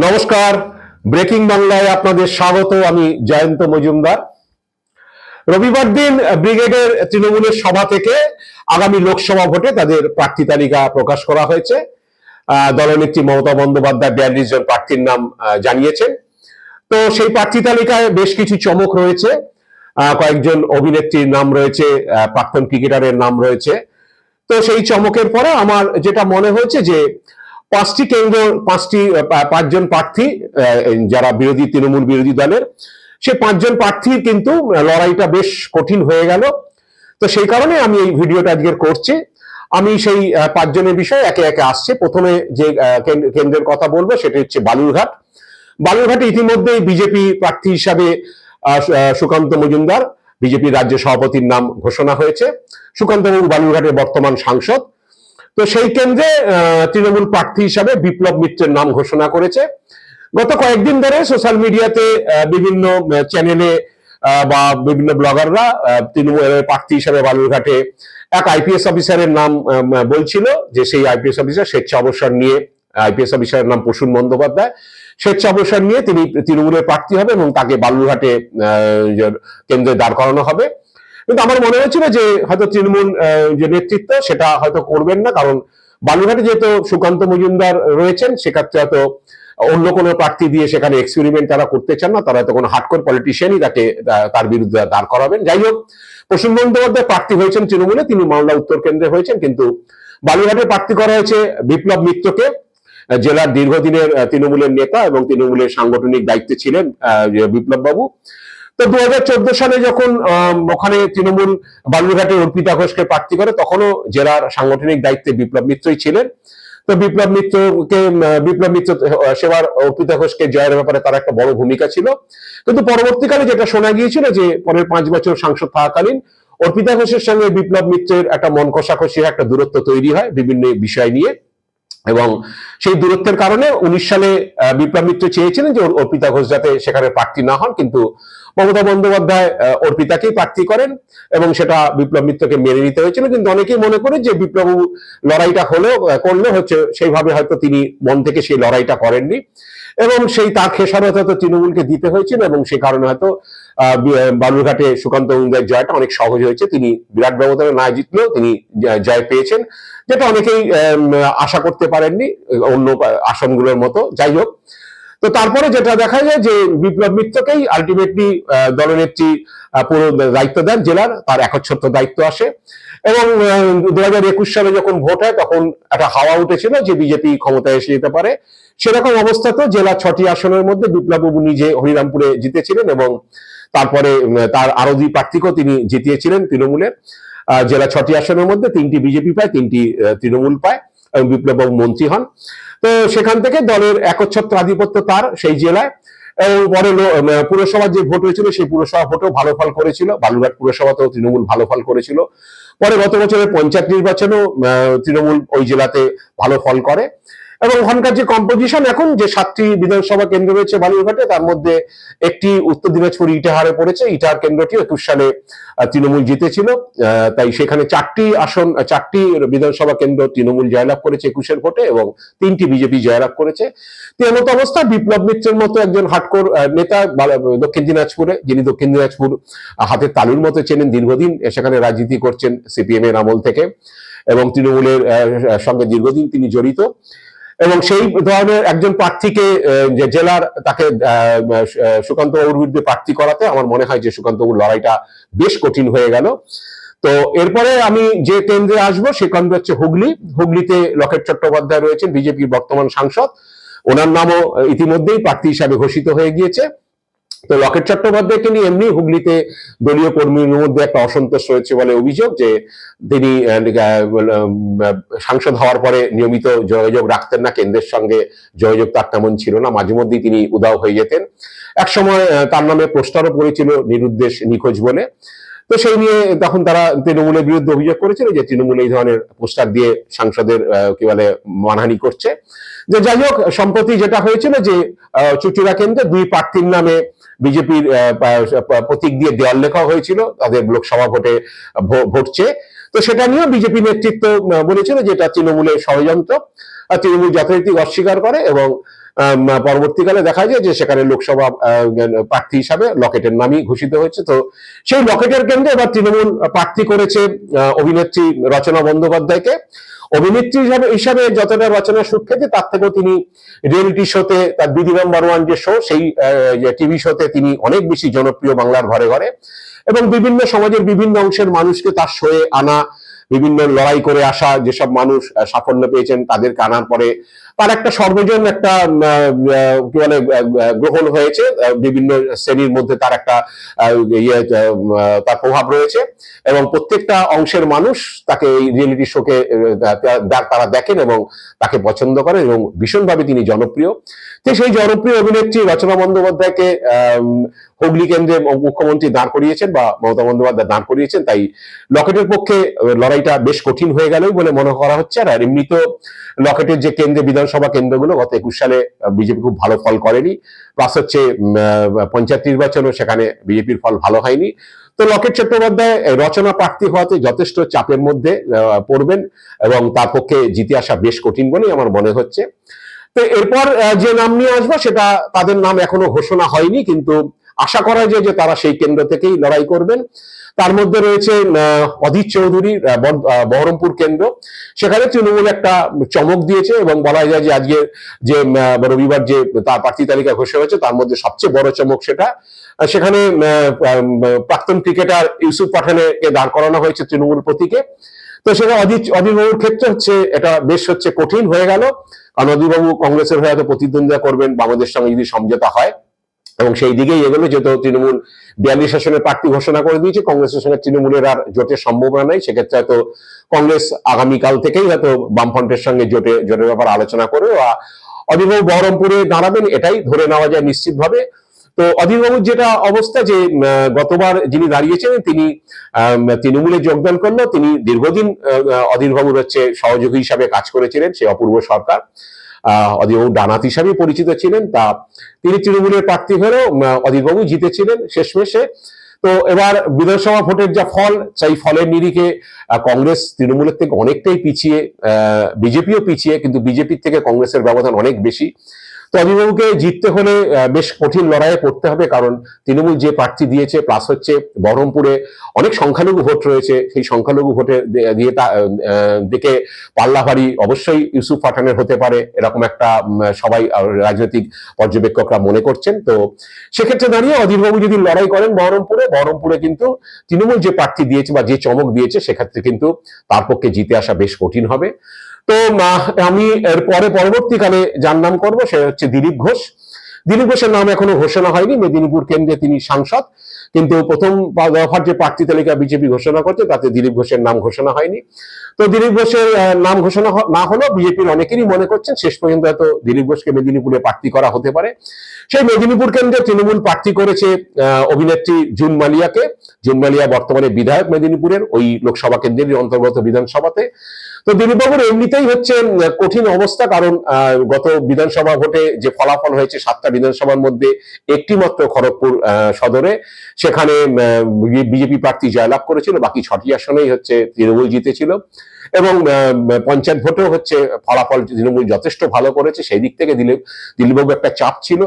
নমস্কার। ব্রেকিং বাংলায় আপনাদের স্বাগত, আমি জয়ন্ত মজুমদার। রবিবার দিন ব্রিগেডের তৃণমূলের সভা থেকে আগামী লোকসভা ভোটে তাদের প্রার্থী তালিকা প্রকাশ করা হয়েছে। দলনেত্রী মমতা বন্দ্যোপাধ্যায় বিয়াল্লিশ জন প্রার্থীর নাম জানিয়েছেন। তো সেই প্রার্থী তালিকায় বেশ কিছু চমক রয়েছে। কয়েকজন অভিনেত্রীর নাম রয়েছে প্রাক্তন ক্রিকেটারের নাম রয়েছে। তো সেই চমকের পরে আমার যেটা মনে হয়েছে যে পাঁচটি কেন্দ্র, পাঁচটি পাঁচজন প্রার্থী যারা বিরোধী, তৃণমূল বিরোধী দলের, সে পাঁচজন প্রার্থীর কিন্তু লড়াইটা বেশ কঠিন হয়ে গেল। তো সেই কারণে আমি এই ভিডিওটা আজকের করছি। আমি সেই পাঁচজনের বিষয়ে একে একে আসছে। প্রথমে যে কেন্দ্রের কথা বলব, সেটা হচ্ছে বালুরঘাট। বালুরঘাটে ইতিমধ্যেই বিজেপি প্রার্থী হিসাবে সুকান্ত মজুমদার বিজেপি রাজ্য সভাপতির নাম ঘোষণা হয়েছে। সুকান্ত বাবু বালুরঘাটের বর্তমান সাংসদ। তো সেই কেন্দ্রে তৃণমূল প্রার্থী হিসাবে বিপ্লব মিত্রের নাম ঘোষণা করেছে। গত কয়েকদিন ধরে সোশ্যাল মিডিয়াতে বিভিন্ন চ্যানেলে বা বিভিন্ন ব্লগাররা আহ, তৃণমূলের প্রার্থী হিসাবে বালুরঘাটে এক আইপিএস অফিসারের নাম বলছিল যে সেই আইপিএস অফিসার স্বেচ্ছা অবসর নিয়ে আইপিএস অফিসারের নাম প্রসূন বন্দ্যোপাধ্যায় স্বেচ্ছা অবসর নিয়ে তিনি তৃণমূলের প্রার্থী হবে এবং তাকে বালুরঘাটে কেন্দ্রে দাঁড় করানো হবে। কিন্তু আমার মনে হয়েছিল যে হয়তো তৃণমূল যে নেতৃত্ব সেটা হয়তো করবেন না, কারণ বালুঘাটে যেহেতু সুকান্ত মজুমদার রয়েছেন, সেক্ষেত্রে হয়তো অন্য কোনো প্রার্থী দিয়ে সেখানে এক্সপেরিমেন্ট তারা করতে চান না, তারা হয়তো কোনো হার্ডকোর পলিটিশিয়ানই তাকে তার বিরুদ্ধে দাঁড় করাবেন। যাই হোক, প্রসূন বন্দ্যোপাধ্যায় প্রার্থী হয়েছেন তৃণমূলে, তিনি মালদা উত্তর কেন্দ্রে হয়েছেন, কিন্তু বালুঘাটে প্রার্থী করা হয়েছে বিপ্লব মিত্রকে জেলার দীর্ঘদিনের তৃণমূলের নেতা এবং তৃণমূলের সাংগঠনিক দায়িত্বে ছিলেন বিপ্লব বাবু তো দু সালে যখন ওখানে তৃণমূল বালুরঘাটে অর্পিতা ঘোষকে প্রার্থী করে, তখনও জেলার সাংগঠনিক দায়িত্বে বিপ্লব মিত্রই ছিলেন। তো বিপ্লব মিত্রকে বিপ্লব মিত্র সেবার অর্পিতা ঘোষকে জয়ের ব্যাপারে তার একটা বড় ভূমিকা ছিল। কিন্তু পরবর্তীকালে যেটা শোনা গিয়েছিল যে, পরের পাঁচ বছর সাংসদ থাকাকালীন অর্পিতা ঘোষের সঙ্গে বিপ্লব মিত্রের একটা মন কষাকষি, একটা দূরত্ব তৈরি হয় বিভিন্ন বিষয় নিয়ে। এবং সেই দূরত্বের কারণে উনিশ সালে বিপ্লব মিত্র চেয়েছিলেন যে অর্পিতা ঘোষ যাতে সেখানে প্রার্থী না হন, কিন্তু মমতা বন্দ্যোপাধ্যায় অর্পিতাকেই প্রার্থী করেন এবং সেটা বিপ্লব মিত্রকে মেনে নিতে হয়েছিল। কিন্তু অনেকেই মনে করে যে বিপ্লব লড়াইটা আহ, করলে হচ্ছে সেইভাবে হয়তো তিনি মন থেকে সেই লড়াইটা করেননি। এবং সেই তার খেসারত হয়তো তৃণমূলকে দিতে হয়েছিল এবং সে কারণে হয়তো বালুরঘাটে সুকান্ত মজুমদার জয়টা অনেক সহজ হয়েছে। তিনি বিরাট ব্যবধানে না জিতলেও তিনি জয় পেয়েছেন যেটা অনেকেই আশা করতে পারেননি অন্য আসনগুলোর মতো। যাই হোক তো তারপরে যেটা দেখা যায় যে বিপ্লব মিত্রকেই আলটিমেটলি দলনেত্রী পুরো দায়িত্ব দেন জেলার তার একচ্ছত্র দায়িত্ব আসে। এবং দু হাজার একুশ সালে যখন ভোট হয় তখন একটা হাওয়া উঠেছিল যে বিজেপি ক্ষমতায় এসে যেতে পারে। সেরকম অবস্থাতেও জেলা ছটি আসনের মধ্যে বিপ্লববাবু নিজে হরিরামপুরে জিতেছিলেন এবং তারপরে তার আরও দুই প্রার্থীকেও তিনি জিতিয়েছিলেন তৃণমূলের আহ, জেলা ছটি আসনের মধ্যে তিনটি বিজেপি পায় তিনটি তৃণমূল পায় এবং বিপ্লববাবু মন্ত্রী হন। তো সেখান থেকে দলের একচ্ছত্র আধিপত্য তার সেই জেলায়। পরে পুরসভার যে ভোট হয়েছিল, সেই পুরসভা ভোটও ভালো ফল করেছিল। বালুরঘাট পুরসভাতেও তৃণমূল ভালো ফল করেছিল। পরে গত বছরের পঞ্চায়েত নির্বাচনেও তৃণমূল ওই জেলাতে ভালো ফল করে। এবং ওখানকার যে কম্পোজিশন এখন যে সাতটি বিধানসভা কেন্দ্র রয়েছে বালুরঘাটে তার মধ্যে একটি উত্তর দিনাজপুর ইটাহারে পড়েছে। ইটাহার কেন্দ্রটি একুশ সালে তৃণমূল জিতেছিল। তাই সেখানে চারটি আসন চারটি বিধানসভা কেন্দ্র তৃণমূল জয়লাভ করেছে একুশের ভোটে এবং তিনটি বিজেপি জয়লাভ করেছে। তো এমতো অবস্থা বিপ্লব মিত্রের মতো একজন হাটকোর নেতা দক্ষিণ দিনাজপুরে, যিনি দক্ষিণ দিনাজপুর হাতের তালুর মতো চেনেন দীর্ঘদিন, সেখানে রাজনীতি করছেন সিপিএম এর আমল থেকে এবং তৃণমূলের সঙ্গে দীর্ঘদিন তিনি জড়িত। এবং সেই ধরনের একজন প্রার্থীকে যে জেলার তাকে সুকান্ত বাবুর বিরুদ্ধে প্রার্থী করাতে আমার মনে হয় যে সুকান্ত বাবুর লড়াইটা বেশ কঠিন হয়ে গেল। তো এরপরে আমি যে কেন্দ্রে আসব সে কেন্দ্র হচ্ছে হুগলি। হুগলিতে লকেট চট্টোপাধ্যায় রয়েছেন, বিজেপির বর্তমান সাংসদ। ওনার নামও ইতিমধ্যেই প্রার্থী হিসাবে ঘোষিত হয়ে গিয়েছে। তো লকেট চট্টোপাধ্যায়কে নিয়ে এমনি হুগলিতে দলীয় কর্মীর মধ্যে একটা অসন্তোষ রয়েছে বলে অভিযোগ যে তিনি সাংসদ হওয়ার পরে নিয়মিত যোগাযোগ রাখতেন না কেন্দ্রের সঙ্গে যোগাযোগ তার তেমন ছিল না। মাঝে মধ্যেই তিনি উদাও হয়ে যেতেন। একসময় আহ, তার নামে পোস্টারও পড়েছিল নিরুদ্দেশ নিখোঁজ বলে। তো সেই নিয়ে তখন তারা তৃণমূলের বিরুদ্ধে অভিযোগ করেছিল যে তৃণমূল এই ধরনের পোস্টার দিয়ে সাংসদের কি বলে মানহানি করছে। যে যাই হোক, সম্প্রতি যেটা হয়েছিল যে চুচুড়া কেন্দ্রে দুই প্রার্থীর নামে বিজেপির প্রতীক দিয়ে দেওয়াল লেখা হয়েছিল, তাদের লোকসভা ভোটে ভোট তো সেটা নিয়েও বিজেপি নেতৃত্ব বলেছিল যে এটা তৃণমূলের ষড়যন্ত্র তৃণমূল যথারীতি অস্বীকার করে এবং পরবর্তীকালে দেখা যায় যে সেখানে লোকসভা প্রার্থী হিসাবে লকেটের নামই ঘোষিত হয়েছে। তো সেই লকেটের কেন্দ্রে এবার তৃণমূল প্রার্থী করেছে অভিনেত্রী রচনা বন্দ্যোপাধ্যায়কে। অভিনেত্রী হিসাবে হিসাবে যতটা রচনা সুখ্যাতি তার থেকেও তিনি রিয়েলিটি শোতে তার দিদি নাম্বার ওয়ান যে শো সেই টিভি শোতে তিনি অনেক বেশি জনপ্রিয় বাংলার ঘরে ঘরে। এবং বিভিন্ন সমাজের বিভিন্ন অংশের মানুষকে তার শোয়ে আনা বিভিন্ন লড়াই করে আসা যেসব মানুষ সাফল্য পেয়েছেন তাদেরকে আনার পরে তার একটা সর্বজন একটা কি বলে গ্রহণ হয়েছে। বিভিন্ন শ্রেণির মধ্যে তার একটা ইয়ে তার প্রভাব রয়েছে এবং প্রত্যেকটা অংশের মানুষ তাকে এই রিয়েলিটি শোকে তারা দেখেন এবং তাকে পছন্দ করেন এবং ভীষণভাবে তিনি জনপ্রিয়। তো সেই জনপ্রিয় অভিনেত্রী রচনা বন্দ্যোপাধ্যায়কে হুগলি কেন্দ্রে মুখ্যমন্ত্রী দাঁড় করিয়েছেন বা মমতা বন্দ্যোপাধ্যায় দাঁড় করিয়েছেন, তাই লকেটের পক্ষে লড়াইটা বেশ কঠিন হয়ে গেল বলে মনে করা হচ্ছে। আর এমনি তো লকেটের যে কেন্দ্রে, বিধানসভা কেন্দ্রগুলো গত একুশ সালে বিজেপি খুব ভালো ফল করেনি। প্লাস হচ্ছে পঞ্চায়েত নির্বাচনও সেখানে বিজেপির ফল ভালো হয়নি। তো লকেট চট্টোপাধ্যায় রচনা প্রার্থী হওয়াতে যথেষ্ট চাপের মধ্যে পড়বেন এবং তার পক্ষে জিতে আসা বেশ কঠিন বলেই আমার মনে হচ্ছে। তো এরপর যে নাম নিয়ে আসব, সেটা তাদের নাম এখনও ঘোষণা হয়নি, কিন্তু আশা করা যায় যে তারা সেই কেন্দ্র থেকেই লড়াই করবেন। তার মধ্যে রয়েছে অধীর চৌধুরী বহরমপুর কেন্দ্র। সেখানে তৃণমূল একটা চমক দিয়েছে এবং বলা যায় যে আজকে যে রবিবার যে তার প্রার্থী তালিকা ঘোষণা হয়েছে, তার মধ্যে সবচেয়ে বড় চমক সেটা। সেখানে প্রাক্তন ক্রিকেটার ইউসুফ পাঠানকে দাঁড় করানো হয়েছে তৃণমূল প্রতীকে। তো সেটা অজিত অধীরবাবুর ক্ষেত্রে হচ্ছে এটা বেশ হচ্ছে কঠিন হয়ে গেল। কারণ অধীরবাবু কংগ্রেসের হয়ে হয়তো প্রতিদ্বন্দ্বিতা করবেন বাংলাদেশ সঙ্গে যদি সমঝোতা হয়। এবং সেই দিকেই এগোলো যেহেতু তৃণমূল বিয়াল্লিশ আসনের প্রার্থী ঘোষণা করে দিয়েছে, কংগ্রেসের সঙ্গে তৃণমূলের আর জোটের সম্ভাবনা নেই। সেক্ষেত্রে হয়তো কংগ্রেস আগামীকাল থেকেই হয়তো বামফ্রন্টের সঙ্গে জোটে জোটের ব্যাপারে আলোচনা করবে বা অধীরবাবু বহরমপুরে দাঁড়াবেন, এটাই ধরে নেওয়া যায় নিশ্চিতভাবে। তো অধীরবাবুর যেটা অবস্থা যে গতবার যিনি দাঁড়িয়েছিলেন তিনি তৃণমূলে যোগদান করল তিনি দীর্ঘদিন অধীরবাবুর হচ্ছে সহযোগী হিসাবে কাজ করেছিলেন সে অপূর্ব সরকার। অধীরবাবু ডানাত হিসাবে পরিচিত ছিলেন তা তিনি তৃণমূলের প্রার্থী উম, অধীরবাবু জিতেছিলেন শেষমেশে। তো এবার বিধানসভা ভোটের যা ফল সেই ফলের নিরিখে কংগ্রেস তৃণমূলের থেকে অনেকটাই পিছিয়ে বিজেপিও পিছিয়ে কিন্তু বিজেপির থেকে কংগ্রেসের ব্যবধান অনেক বেশি। তো অধীরবাবুকে জিততে হলে বেশ কঠিন লড়াইয়ে পড়তে হবে কারণ তৃণমূল যে প্রার্থী দিয়েছে প্লাস হচ্ছে বহরমপুরে অনেক সংখ্যালঘু ভোট রয়েছে সেই সংখ্যালঘু ভোটে দিয়ে তা আহ, দিকে পাল্লা ভারী অবশ্যই ইউসুফ পাঠানের হতে পারে এরকম একটা সবাই রাজনৈতিক পর্যবেক্ষকরা মনে করছেন। তো সেক্ষেত্রে দাঁড়িয়ে অধীরবাবু যদি লড়াই করেন বহরমপুরে বহরমপুরে কিন্তু তৃণমূল যে প্রার্থী দিয়েছে বা যে চমক দিয়েছে সেক্ষেত্রে কিন্তু তার পক্ষে জিতে আসা বেশ কঠিন হবে। তো আমি এর পরে পরবর্তীকালে যার নাম করব, সে হচ্ছে দিলীপ ঘোষ। দিলীপ ঘোষের নাম এখনও ঘোষণা হয়নি। মেদিনীপুর কেন্দ্রে তিনি সাংসদ। কিন্তু প্রথম দফার যে প্রার্থী তালিকা বিজেপি ঘোষণা করছে, তাতে দিলীপ ঘোষের নাম ঘোষণা হয়নি। তো দিলীপ ঘোষের নাম ঘোষণা না হলেও বিজেপির অনেকেরই মনে করছেন, শেষ পর্যন্ত হয়তো দিলীপ ঘোষকে মেদিনীপুরে প্রার্থী করা হতে পারে। সেই মেদিনীপুর কেন্দ্রে তৃণমূল প্রার্থী করেছে অভিনেত্রী জুন মালিয়াকে। জুন মালিয়া বর্তমানে বিধায়ক মেদিনীপুরের, ওই লোকসভা কেন্দ্রের অন্তর্গত বিধানসভাতে। তো দিলীপবাবুর এমনিতেই হচ্ছে কঠিন অবস্থা, কারণ গত বিধানসভা ভোটে যে ফলাফল হয়েছে সাতটা বিধানসভার মধ্যে একটি মাত্র খড়গপুর সদরে। সেখানে বিজেপি প্রার্থী জয়লাভ করেছিল, বাকি ছটি আসনেই হচ্ছে তৃণমূল জিতেছিল এবং পঞ্চায়েত ভোটেও হচ্ছে ফলাফল তৃণমূল যথেষ্ট ভালো করেছে, সেই দিক থেকে দিলীপ দিলীপবাবু একটা চাপ ছিল।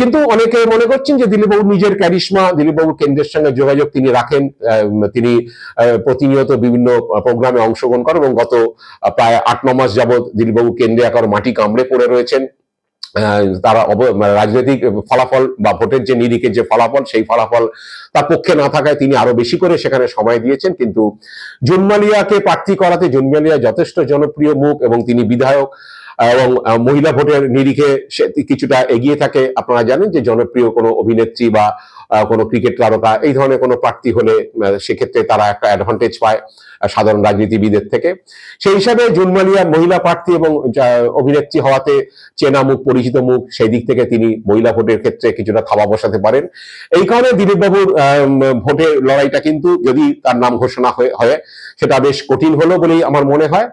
কিন্তু অনেকে মনে করছেন যে দিলীপবাবু নিজের ক্যারিশমা দিলীপবাবু কেন্দ্রের সঙ্গে যোগাযোগ তিনি রাখেন তিনি প্রতিনিয়ত বিভিন্ন প্রোগ্রামে অংশগ্রহণ করেন এবং গত প্রায় আট, ন মাস যাবৎ দিলীপবাবু কেন্দ্রে একবার মাটি কামড়ে পড়ে রয়েছেন। তারা মানে রাজনৈতিক ফলাফল বা ভোটের যে নিরিখের যে ফলাফল, সেই ফলাফল তার পক্ষে না থাকায় তিনি আরও বেশি করে সেখানে সময় দিয়েছেন। কিন্তু জুনমালিয়াকে প্রার্থী করাতে জুনমালিয়া যথেষ্ট জনপ্রিয় মুখ এবং তিনি বিধায়ক। এবং মহিলা ভোটের নিরিখে সে কিছুটা এগিয়ে থাকে। আপনারা জানেন যে জনপ্রিয় কোনো অভিনেত্রী বা কোনো ক্রিকেট তারকা এই ধরনের কোনো প্রার্থী হলে সেক্ষেত্রে তারা একটা অ্যাডভান্টেজ পায় সাধারণ রাজনীতিবিদের থেকে। সেই হিসাবে জুনমালিয়া মহিলা প্রার্থী এবং অভিনেত্রী হওয়াতে চেনা মুখ, পরিচিত মুখ সেই দিক থেকে তিনি মহিলা ভোটের ক্ষেত্রে কিছুটা থাবা বসাতে পারেন। এই কারণে দিলীপবাবুর ভোটের লড়াইটা কিন্তু যদি তার নাম ঘোষণা হয়, সেটা বেশ কঠিন হলো বলেই আমার মনে হয়।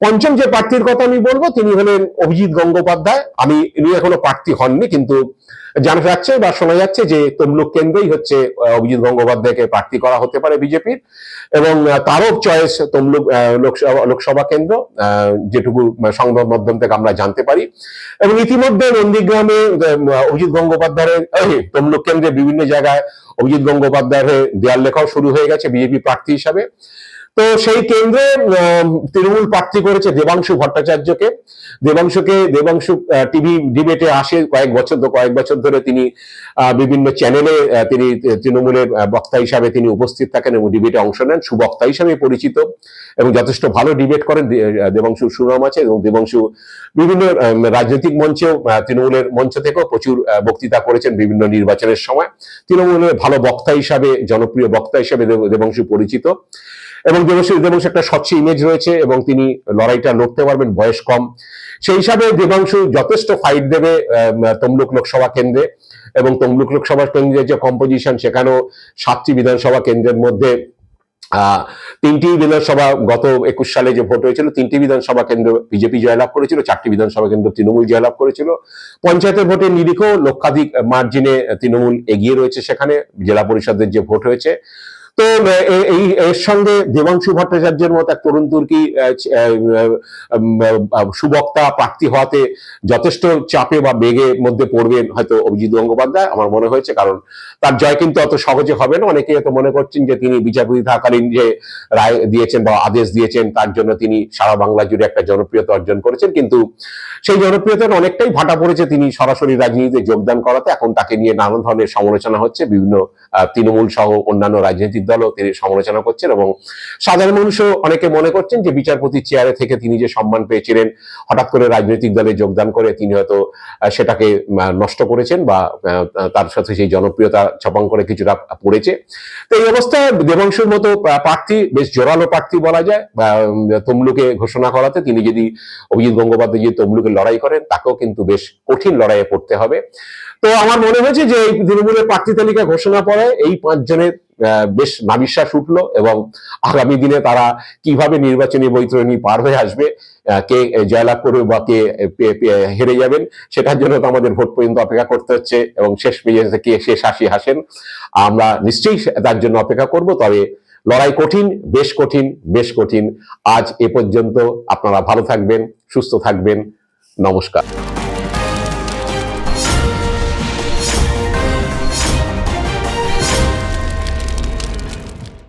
পঞ্চম যে প্রার্থীর কথা আমি বলব, তিনি হলেন অভিজিৎ গঙ্গোপাধ্যায়। আমি, ইনি এখনও প্রার্থী হননি, কিন্তু জানা যাচ্ছে বা শোনা যাচ্ছে যে তমলুক কেন্দ্রেই হচ্ছে অভিজিৎ গঙ্গোপাধ্যায়কে প্রার্থী করা হতে পারে বিজেপির। এবং তারও চয়েস তমলুক লোকসভা কেন্দ্র যেটুকু সংবাদ মাধ্যম থেকে আমরা জানতে পারি। এবং ইতিমধ্যে নন্দীগ্রামে অভিজিৎ গঙ্গোপাধ্যায়ের তমলুক কেন্দ্রে বিভিন্ন জায়গায় অভিজিৎ গঙ্গোপাধ্যায়ের দেয়াল লেখাও শুরু হয়ে গেছে বিজেপি প্রার্থী হিসাবে। তো সেই কেন্দ্রে তৃণমূল প্রার্থী করেছে দেবাংশু ভট্টাচার্যকে। দেবাংশুকে, দেবাংশু টিভি ডিবেটে আসে কয়েক বছর কয়েক বছর ধরে তিনি বিভিন্ন চ্যানেলে তিনি তৃণমূলের বক্তা হিসাবে তিনি উপস্থিত থাকেন এবং ডিবেটে অংশ নেন। সুবক্তা হিসাবে পরিচিত এবং যথেষ্ট ভালো ডিবেট করেন দেবাংশু সুনাম আছে এবং দেবাংশু বিভিন্ন রাজনৈতিক মঞ্চেও তৃণমূলের মঞ্চ থেকেও প্রচুর বক্তৃতা করেছেন বিভিন্ন নির্বাচনের সময়। তৃণমূলের ভালো বক্তা হিসাবে, জনপ্রিয় বক্তা হিসাবে দেব- দেবাংশু পরিচিত। এবং দেবাংশু দেবাংশু একটা স্বচ্ছ ইমেজ রয়েছে এবং তিনি লড়াইটা লড়তে পারবেন, বয়স কম। সেই হিসাবে দেবাংশু যথেষ্ট ফাইট দেবে তমলুক লোকসভা কেন্দ্রে এবং তমলুক লোকসভা কেন্দ্রের যে কম্পোজিশন সেখানেও সাতটি বিধানসভা কেন্দ্রের মধ্যে তিনটি বিধানসভা গত একুশ সালে যে ভোট হয়েছিল, তিনটি বিধানসভা কেন্দ্র বিজেপি জয়লাভ করেছিল, চারটি বিধানসভা কেন্দ্র তৃণমূল জয়লাভ করেছিল। পঞ্চায়েতের ভোটের নিরিখেও লক্ষাধিক মার্জিনে তৃণমূল এগিয়ে রয়েছে সেখানে, জেলা পরিষদের যে ভোট হয়েছে। তো এই, এর সঙ্গে দেবাংশু ভট্টাচার্যের মতো এক তরুণ তুর্কি সুবক্তা, প্রার্থী হওয়াতে যথেষ্ট চাপে বা বেগে মধ্যে পড়বেন হয়তো অভিজিৎ গঙ্গোপাধ্যায়, আমার মনে হয়েছে, কারণ তার জয় কিন্তু অত সহজে হবে না। অনেকে হয়তো মনে করছেন যে, তিনি বিচারপতি থাকালীন যে রায় দিয়েছেন বা আদেশ দিয়েছেন, তার জন্য তিনি সারা বাংলা জুড়ে একটা জনপ্রিয়তা অর্জন করেছেন। কিন্তু সেই জনপ্রিয়তার অনেকটাই ভাটা পড়েছে তিনি সরাসরি রাজনীতিতে যোগদান করাতে। এখন তাকে নিয়ে নানা ধরনের সমালোচনা হচ্ছে। বিভিন্ন তৃণমূল সহ অন্যান্য রাজনৈতিক দলও তিনি সমালোচনা করছেন এবং সাধারণ মানুষও অনেকে মনে করছেন যে বিচারপতি চেয়ারে থেকে তিনি যে সম্মান পেয়েছিলেন, হঠাৎ করে রাজনৈতিক দলে যোগদান করে তিনি হয়তো সেটাকে নষ্ট করেছেন বা তার সাথে সেই জনপ্রিয়তা ছপাং করে কিছুটা পড়েছে। তো এই অবস্থায় দেবাংশুর মতো প্রার্থী, বেশ জোরালো প্রার্থী বলা যায়। তমলুকে ঘোষণা করাতে তিনি যদি অভিজিৎ গঙ্গোপাধ্যায় যদি তমলুকে লড়াই করেন, তাকেও কিন্তু বেশ কঠিন লড়াইয়ে পড়তে হবে। তো আমার মনে হয়েছে যে এই তৃণমূলের প্রার্থী তালিকা ঘোষণা পরে এই পাঁচজনের বেশ নাবিশ্বাস উঠল এবং আগামী দিনে তারা কীভাবে নির্বাচনী বৈতরণী পার হয়ে আসবে কে জয়লাভ করবে বা কে হেরে যাবেন, সেটার জন্য তো আমাদের ভোট পর্যন্ত অপেক্ষা করতে হচ্ছে এবং শেষ মেজাজে কে শেষ হাসি হাসেন। আমরা নিশ্চয়ই তার জন্য অপেক্ষা করব, তবে লড়াই কঠিন, বেশ কঠিন বেশ কঠিন। আজ এ পর্যন্ত আপনারা ভালো থাকবেন, সুস্থ থাকবেন। নমস্কার।